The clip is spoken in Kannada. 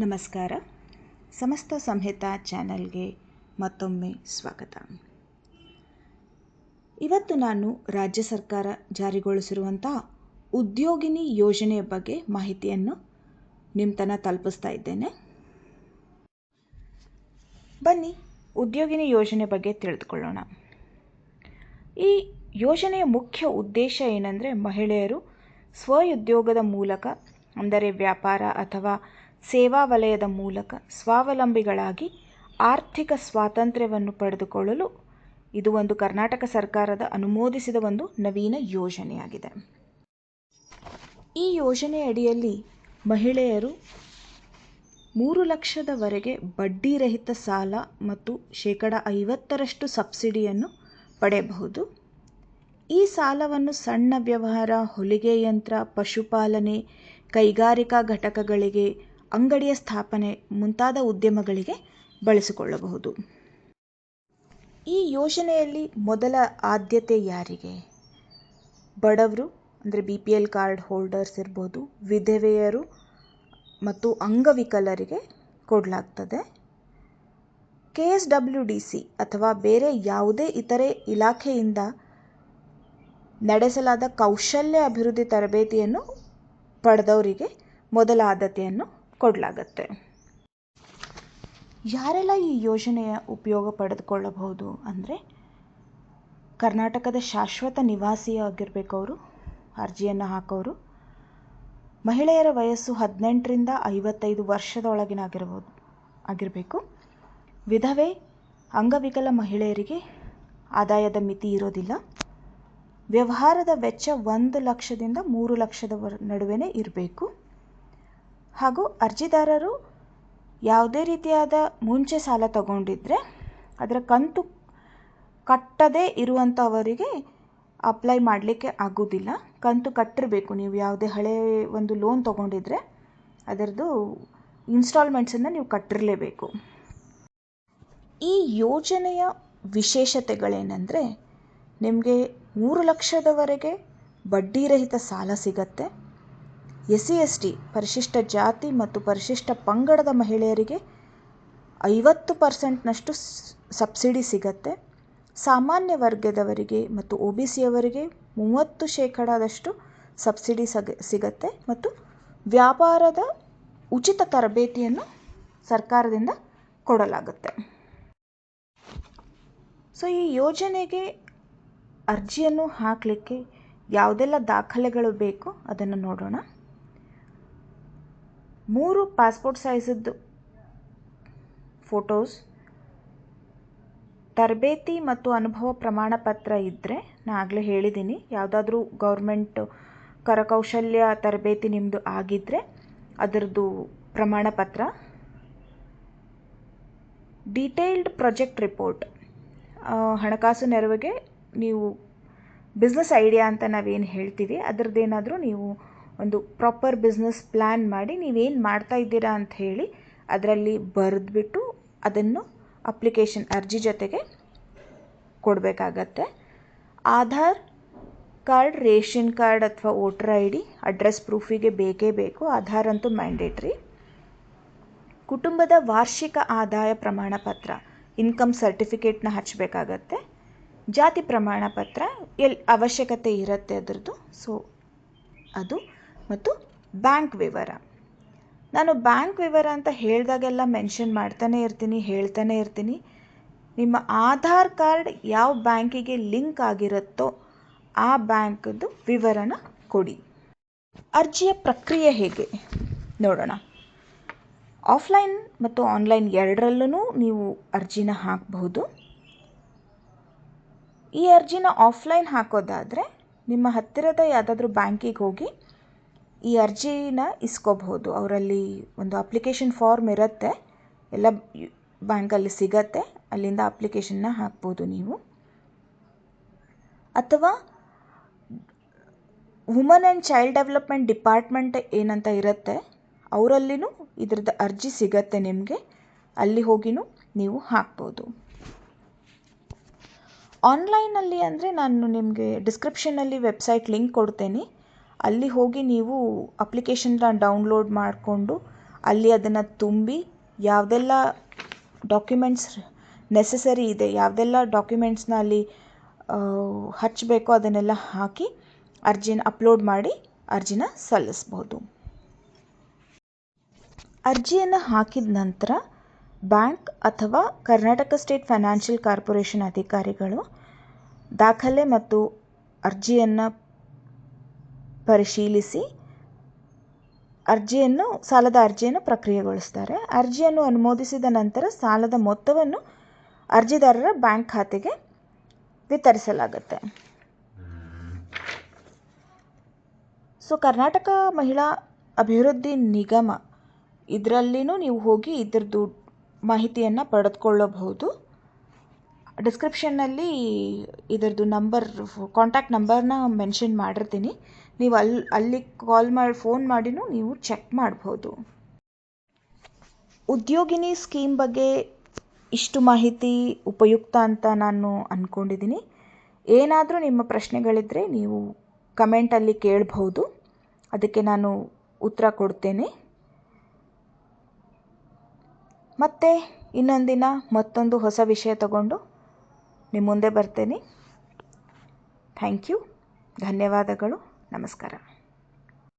ನಮಸ್ಕಾರ. ಸಮಸ್ತ ಸಂಹಿತಾ ಚಾನಲ್ಗೆ ಮತ್ತೊಮ್ಮೆ ಸ್ವಾಗತ. ಇವತ್ತು ನಾನು ರಾಜ್ಯ ಸರ್ಕಾರ ಜಾರಿಗೊಳಿಸಿರುವಂಥ ಉದ್ಯೋಗಿನಿ ಯೋಜನೆಯ ಬಗ್ಗೆ ಮಾಹಿತಿಯನ್ನು ನಿಮ್ಮತನ ತಲುಪಿಸ್ತಾ ಇದ್ದೇನೆ. ಬನ್ನಿ, ಉದ್ಯೋಗಿನಿ ಯೋಜನೆ ಬಗ್ಗೆ ತಿಳಿದುಕೊಳ್ಳೋಣ. ಈ ಯೋಜನೆಯ ಮುಖ್ಯ ಉದ್ದೇಶ ಏನಂದರೆ ಮಹಿಳೆಯರು ಸ್ವಉದ್ಯೋಗದ ಮೂಲಕ, ಅಂದರೆ ವ್ಯಾಪಾರ ಅಥವಾ ಸೇವಾ ವಲಯದ ಮೂಲಕ ಸ್ವಾವಲಂಬಿಗಳಾಗಿ ಆರ್ಥಿಕ ಸ್ವಾತಂತ್ರ್ಯವನ್ನು ಪಡೆದುಕೊಳ್ಳಲು ಇದು ಒಂದು ಕರ್ನಾಟಕ ಸರ್ಕಾರದ ಅನುಮೋದಿಸಿದ ಒಂದು ನವೀನ ಯೋಜನೆಯಾಗಿದೆ. ಈ ಯೋಜನೆ ಅಡಿಯಲ್ಲಿ ಮಹಿಳೆಯರು ಮೂರು ಲಕ್ಷದವರೆಗೆ ಬಡ್ಡಿರಹಿತ ಸಾಲ ಮತ್ತು ಶೇಕಡ ಐವತ್ತರಷ್ಟು ಸಬ್ಸಿಡಿಯನ್ನು ಪಡೆಯಬಹುದು. ಈ ಸಾಲವನ್ನು ಸಣ್ಣ ವ್ಯವಹಾರ, ಹೊಲಿಗೆ ಯಂತ್ರ, ಪಶುಪಾಲನೆ, ಕೈಗಾರಿಕಾ ಘಟಕಗಳಿಗೆ ಅಂಗಡಿಯ ಸ್ಥಾಪನೆ ಮುಂತಾದ ಉದ್ಯಮಗಳಿಗೆ ಬಳಸಿಕೊಳ್ಳಬಹುದು. ಈ ಯೋಜನೆಯಲ್ಲಿ ಮೊದಲ ಆದ್ಯತೆ ಯಾರಿಗೆ? ಬಡವರು, ಅಂದರೆ B P L card holders ಇರ್ಬೋದು, ವಿಧವೆಯರು ಮತ್ತು ಅಂಗವಿಕಲರಿಗೆ ಕೊಡಲಾಗ್ತದೆ. K S W D C ಅಥವಾ ಬೇರೆ ಯಾವುದೇ ಇತರೆ ಇಲಾಖೆಯಿಂದ ನಡೆಸಲಾದ ಕೌಶಲ್ಯ ಅಭಿವೃದ್ಧಿ ತರಬೇತಿಯನ್ನು ಪಡೆದವರಿಗೆ ಮೊದಲ ಆದ್ಯತೆಯನ್ನು ಕೊಡಲಾಗತ್ತೆ. ಯಾರೆಲ್ಲ ಈ ಯೋಜನೆಯ ಉಪಯೋಗ ಪಡೆದುಕೊಳ್ಳಬಹುದು ಅಂದರೆ ಕರ್ನಾಟಕದ ಶಾಶ್ವತ ನಿವಾಸಿಯಾಗಿರಬೇಕು ಅವರು, ಅರ್ಜಿಯನ್ನು ಹಾಕೋರು, ಮಹಿಳೆಯರ ವಯಸ್ಸು ಹದಿನೆಂಟರಿಂದ ಐವತ್ತೈದು ವರ್ಷದೊಳಗಿನ ಆಗಿರ್ಬೋದು, ಆಗಿರಬೇಕು. ವಿಧವೆ, ಅಂಗವಿಕಲ ಮಹಿಳೆಯರಿಗೆ ಆದಾಯದ ಮಿತಿ ಇರೋದಿಲ್ಲ. ವ್ಯವಹಾರದ ವೆಚ್ಚ ಒಂದು ಲಕ್ಷದಿಂದ ಮೂರು ಲಕ್ಷದ ನಡುವೆ ಇರಬೇಕು. ಹಾಗೂ ಅರ್ಜಿದಾರರು ಯಾವುದೇ ರೀತಿಯಾದ ಮುಂಚೆ ಸಾಲ ತಗೊಂಡಿದ್ದರೆ ಅದರ ಕಂತು ಕಟ್ಟದೇ ಇರುವಂಥವರಿಗೆ ಅಪ್ಲೈ ಮಾಡಲಿಕ್ಕೆ ಆಗೋದಿಲ್ಲ. ಕಂತು ಕಟ್ಟಿರಬೇಕು. ನೀವು ಯಾವುದೇ ಹಳೆ ಒಂದು ಲೋನ್ ತಗೊಂಡಿದ್ರೆ ಅದರದ್ದು ಇನ್ಸ್ಟಾಲ್ಮೆಂಟ್ಸನ್ನು ನೀವು ಕಟ್ಟಿರಲೇಬೇಕು. ಈ ಯೋಜನೆಯ ವಿಶೇಷತೆಗಳೇನೆಂದರೆ ನಿಮಗೆ ಮೂರು ಲಕ್ಷದವರೆಗೆ ಬಡ್ಡಿರಹಿತ ಸಾಲ ಸಿಗತ್ತೆ. ಎಸ್ ಸಿ ಎಸ್ ಟಿ ಪರಿಶಿಷ್ಟ ಜಾತಿ ಮತ್ತು ಪರಿಶಿಷ್ಟ ಪಂಗಡದ ಮಹಿಳೆಯರಿಗೆ ಐವತ್ತು ಪರ್ಸೆಂಟ್ನಷ್ಟು ಸಬ್ಸಿಡಿ ಸಿಗತ್ತೆ. ಸಾಮಾನ್ಯ ವರ್ಗದವರಿಗೆ ಮತ್ತು ಒ ಬಿ ಸಿಯವರಿಗೆ ಮೂವತ್ತು ಶೇಕಡಾದಷ್ಟು ಸಬ್ಸಿಡಿ ಸಗ, ಸಿಗತ್ತೆ ಮತ್ತು ವ್ಯಾಪಾರದ ಉಚಿತ ತರಬೇತಿಯನ್ನು ಸರ್ಕಾರದಿಂದ ಕೊಡಲಾಗುತ್ತೆ. ಸೊ, ಈ ಯೋಜನೆಗೆ ಅರ್ಜಿಯನ್ನು ಹಾಕಲಿಕ್ಕೆ ಯಾವುದೆಲ್ಲ ದಾಖಲೆಗಳು ಬೇಕು ಅದನ್ನು ನೋಡೋಣ. ಮೂರು ಪಾಸ್ಪೋರ್ಟ್ ಸೈಜದ್ದು ಫೋಟೋಸ್ ತರಬೇತಿ ಮತ್ತು ಅನುಭವ ಪ್ರಮಾಣ ಪತ್ರ ಇದ್ದರೆ ನಾನು ಆಗಲೇ ಹೇಳಿದ್ದೀನಿ ಯಾವುದಾದ್ರೂ ಗೌರ್ಮೆಂಟ್ ಕರಕೌಶಲ್ಯ ತರಬೇತಿ ನಿಮ್ಮದು ಆಗಿದ್ದರೆ ಅದರದ್ದು ಪ್ರಮಾಣ ಪತ್ರ. ಡೀಟೇಲ್ಡ್ ಪ್ರಾಜೆಕ್ಟ್ ರಿಪೋರ್ಟ್ ಹಣಕಾಸು ನೆರವಿಗೆ ನೀವು ಬಿಸ್ನೆಸ್ ಐಡಿಯಾ ಅಂತ ನಾವೇನು ಹೇಳ್ತೀವಿ, ಅದರದ್ದೇನಾದರೂ ನೀವು ಒಂದು ಪ್ರಾಪರ್ ಬಿಸ್ನೆಸ್ ಪ್ಲ್ಯಾನ್ ಮಾಡಿ ನೀವೇನು ಮಾಡ್ತಾ ಇದ್ದೀರಾ ಅಂತ ಹೇಳಿ ಅದರಲ್ಲಿ ಬರೆದ್ಬಿಟ್ಟು ಅದನ್ನು ಅಪ್ಲಿಕೇಶನ್ ಅರ್ಜಿ ಜೊತೆಗೆ ಕೊಡಬೇಕಾಗತ್ತೆ. ಆಧಾರ್ ಕಾರ್ಡ್, ರೇಷನ್ ಕಾರ್ಡ್ ಅಥವಾ ವೋಟರ್ ಐ ಡಿ, ಅಡ್ರೆಸ್ ಪ್ರೂಫಿಗೆ ಬೇಕೇ ಬೇಕು. ಆಧಾರ್ ಅಂತೂ ಮ್ಯಾಂಡೇಟ್ರಿ ಕುಟುಂಬದ ವಾರ್ಷಿಕ ಆದಾಯ ಪ್ರಮಾಣ ಪತ್ರ ಇನ್ಕಮ್ ಸರ್ಟಿಫಿಕೇಟ್ನ ಹಚ್ಚಬೇಕಾಗತ್ತೆ ಜಾತಿ ಪ್ರಮಾಣ ಪತ್ರ ಎಲ್ಲಿ ಅವಶ್ಯಕತೆ ಇರುತ್ತೆ ಅದರದ್ದು. ಸೊ ಅದು ಮತ್ತು ಬ್ಯಾಂಕ್ ವಿವರ. ನಾನು ಬ್ಯಾಂಕ್ ವಿವರ ಅಂತ ಹೇಳಿದಾಗೆಲ್ಲ ಮೆನ್ಷನ್ ಮಾಡ್ತಾನೆ ಇರ್ತೀನಿ, ಹೇಳ್ತಾನೆ ಇರ್ತೀನಿ. ನಿಮ್ಮ ಆಧಾರ್ ಕಾರ್ಡ್ ಯಾವ ಬ್ಯಾಂಕಿಗೆ ಲಿಂಕ್ ಆಗಿರುತ್ತೋ ಆ ಬ್ಯಾಂಕದ್ದು ವಿವರನ ಕೊಡಿ. ಅರ್ಜಿಯ ಪ್ರಕ್ರಿಯೆ ಹೇಗೆ? ನೋಡೋಣ. ಆಫ್ಲೈನ್ ಮತ್ತು ಆನ್ಲೈನ್ ಎರಡರಲ್ಲೂ ನೀವು ಅರ್ಜಿನ ಹಾಕಬಹುದು ಈ ಅರ್ಜಿನ ಆಫ್ಲೈನ್ ಹಾಕೋದಾದರೆ ನಿಮ್ಮ ಹತ್ತಿರದ ಯಾವುದಾದ್ರೂ ಬ್ಯಾಂಕಿಗೆ ಹೋಗಿ ಈ ಅರ್ಜಿನ ಇಸ್ಕೋಬಹುದು. ಅವರಲ್ಲಿ ಒಂದು ಅಪ್ಲಿಕೇಶನ್ ಫಾರ್ಮ್ ಇರುತ್ತೆ. ಎಲ್ಲ ಬ್ಯಾಂಕಲ್ಲಿ ಸಿಗತ್ತೆ. ಅಲ್ಲಿಂದ ಅಪ್ಲಿಕೇಶನ್ನ ಹಾಕ್ಬೋದು ನೀವು. ಅಥವಾ woman and child development department ಏನಂತ ಇರುತ್ತೆ, ಅವರಲ್ಲಿನೂ ಇದ್ರದ್ದು ಅರ್ಜಿ ಸಿಗತ್ತೆ ನಿಮಗೆ. ಅಲ್ಲಿ ಹೋಗಿನೂ ನೀವು ಹಾಕ್ಬೋದು. ಆನ್ಲೈನಲ್ಲಿ ಅಂದರೆ ನಾನು ನಿಮಗೆ ಡಿಸ್ಕ್ರಿಪ್ಷನಲ್ಲಿ ವೆಬ್ಸೈಟ್ ಲಿಂಕ್ ಕೊಡ್ತೇನೆ. ಅಲ್ಲಿ ಹೋಗಿ ನೀವು ಅಪ್ಲಿಕೇಶನ್ನ ಡೌನ್ಲೋಡ್ ಮಾಡಿಕೊಂಡು ಅಲ್ಲಿ ಅದನ್ನು ತುಂಬಿ ಯಾವುದೆಲ್ಲ ಡಾಕ್ಯುಮೆಂಟ್ಸ್ ನೆಸೆಸರಿ ಇದೆ, ಯಾವುದೆಲ್ಲ ಡಾಕ್ಯುಮೆಂಟ್ಸ್ನ ಅಲ್ಲಿ ಹಚ್ಚಬೇಕೋ ಅದನ್ನೆಲ್ಲ ಹಾಕಿ ಅರ್ಜಿನ ಅಪ್ಲೋಡ್ ಮಾಡಿ ಅರ್ಜಿನ ಸಲ್ಲಿಸ್ಬೋದು. ಅರ್ಜಿಯನ್ನು ಹಾಕಿದ ನಂತರ ಬ್ಯಾಂಕ್ ಅಥವಾ ಕರ್ನಾಟಕ ಸ್ಟೇಟ್ ಫೈನಾನ್ಷಿಯಲ್ ಕಾರ್ಪೊರೇಷನ್ ಅಧಿಕಾರಿಗಳು ದಾಖಲೆ ಮತ್ತು ಅರ್ಜಿಯನ್ನು ಪರಿಶೀಲಿಸಿ ಅರ್ಜಿಯನ್ನು, ಸಾಲದ ಅರ್ಜಿಯನ್ನು ಪ್ರಕ್ರಿಯೆಗೊಳಿಸ್ತಾರೆ. ಅರ್ಜಿಯನ್ನು ಅನುಮೋದಿಸಿದ ನಂತರ ಸಾಲದ ಮೊತ್ತವನ್ನು ಅರ್ಜಿದಾರರ ಬ್ಯಾಂಕ್ ಖಾತೆಗೆ ವಿತರಿಸಲಾಗುತ್ತೆ. ಸೊ, ಕರ್ನಾಟಕ ಮಹಿಳಾ ಅಭಿವೃದ್ಧಿ ನಿಗಮ, ಇದರಲ್ಲಿನೂ ನೀವು ಹೋಗಿ ಇದ್ರದ್ದು ಮಾಹಿತಿಯನ್ನು ಪಡೆದುಕೊಳ್ಳಬಹುದು. ಡಿಸ್ಕ್ರಿಪ್ಷನ್ನಲ್ಲಿ ಇದರದ್ದು ನಂಬರ್, ಕಾಂಟ್ಯಾಕ್ಟ್ ನಂಬರ್ನ ಮೆನ್ಷನ್ ಮಾಡಿರ್ತೀನಿ. ನೀವು ಅಲ್ಲಿ ಅಲ್ಲಿ ಕಾಲ್ ಮಾಡಿ ಫೋನ್ ಮಾಡಿನೂ ನೀವು ಚೆಕ್ ಮಾಡ್ಬೋದು. ಉದ್ಯೋಗಿನಿ ಸ್ಕೀಮ್ ಬಗ್ಗೆ ಇಷ್ಟು ಮಾಹಿತಿ ಉಪಯುಕ್ತ ಅಂತ ನಾನು ಅಂದ್ಕೊಂಡಿದ್ದೀನಿ ಏನಾದರೂ ನಿಮ್ಮ ಪ್ರಶ್ನೆಗಳಿದ್ದರೆ ನೀವು ಕಮೆಂಟಲ್ಲಿ ಕೇಳಬಹುದು ಅದಕ್ಕೆ ನಾನು ಉತ್ತರ ಕೊಡ್ತೇನೆ. ಮತ್ತೆ ಇನ್ನೊಂದಿನ ಮತ್ತೊಂದು ಹೊಸ ವಿಷಯ ತಗೊಂಡು ನಿಮ್ಮ ಮುಂದೆ ಬರ್ತೇನೆ. ಥ್ಯಾಂಕ್ ಯು ಧನ್ಯವಾದಗಳು. ನಮಸ್ಕಾರ